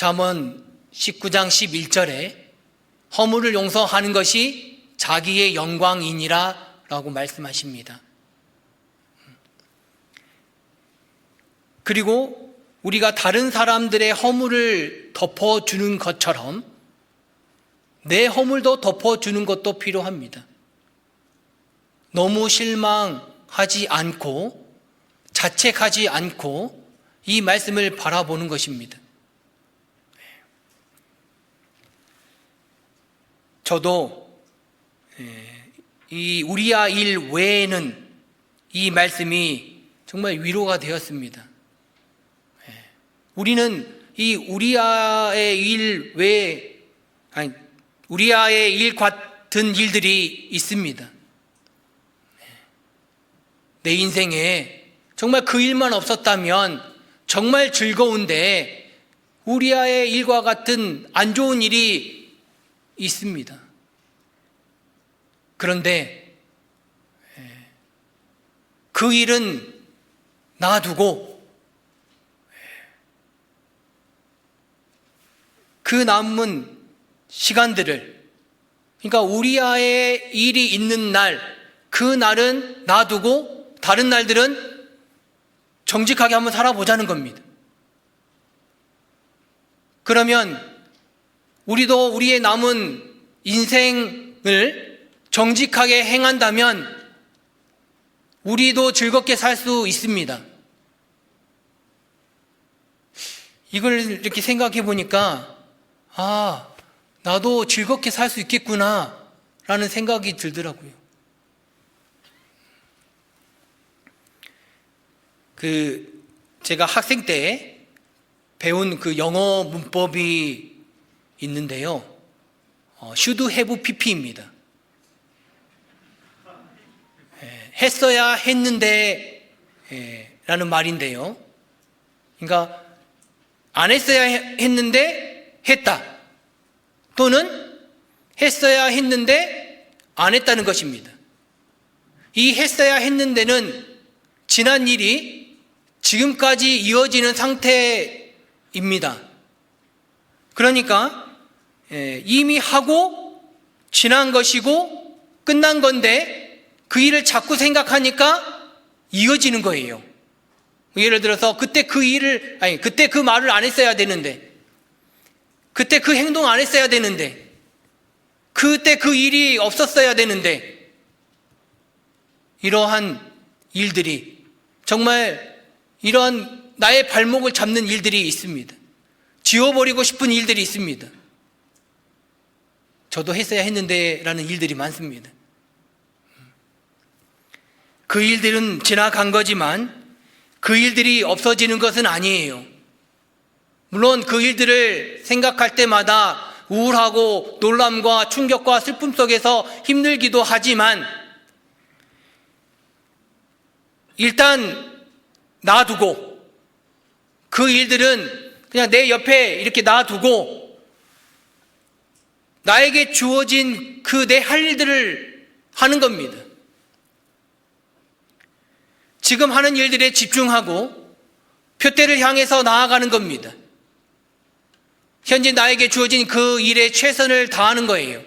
잠언 19장 11절에 허물을 용서하는 것이 자기의 영광이니라 라고 말씀하십니다. 그리고 우리가 다른 사람들의 허물을 덮어주는 것처럼 내 허물도 덮어주는 것도 필요합니다. 너무 실망하지 않고 자책하지 않고 이 말씀을 바라보는 것입니다. 저도 이 우리야 일 외에는 이 말씀이 정말 위로가 되었습니다. 우리는 이 우리아의 일 외에 아니 우리아의 일 같은 일들이 있습니다. 내 인생에 정말 그 일만 없었다면 정말 즐거운데 우리아의 일과 같은 안 좋은 일이 있습니다. 그런데 그 일은 놔두고 그 남은 시간들을 그러니까 우리아의 일이 있는 날, 그 날은 놔두고 다른 날들은 정직하게 한번 살아보자는 겁니다. 그러면 우리도 우리의 남은 인생을 정직하게 행한다면 우리도 즐겁게 살 수 있습니다. 이걸 이렇게 생각해 보니까 아, 나도 즐겁게 살 수 있겠구나 라는 생각이 들더라고요. 그 제가 학생 때 배운 그 영어 문법이 있는데요. 어, should have pp입니다. 예, 했어야 했는데 예, 라는 말인데요. 그러니까 안 했어야 했는데 했다. 또는 했어야 했는데 안 했다는 것입니다. 이 했어야 했는데는 지난 일이 지금까지 이어지는 상태입니다. 그러니까 예, 이미 하고 지난 것이고 끝난 건데 그 일을 자꾸 생각하니까 이어지는 거예요. 예를 들어서 그때 그 일을 아니 그때 그 말을 안 했어야 되는데 그때 그 행동 안 했어야 되는데 그때 그 일이 없었어야 되는데 이러한 일들이 정말 이러한 나의 발목을 잡는 일들이 있습니다. 지워버리고 싶은 일들이 있습니다. 저도 했어야 했는데 라는 일들이 많습니다. 그 일들은 지나간 거지만 그 일들이 없어지는 것은 아니에요. 물론 그 일들을 생각할 때마다 우울하고 놀람과 충격과 슬픔 속에서 힘들기도 하지만 일단 놔두고 그 일들은 그냥 내 옆에 이렇게 놔두고 나에게 주어진 그 내 할 일들을 하는 겁니다. 지금 하는 일들에 집중하고 표대를 향해서 나아가는 겁니다. 현재 나에게 주어진 그 일에 최선을 다하는 거예요.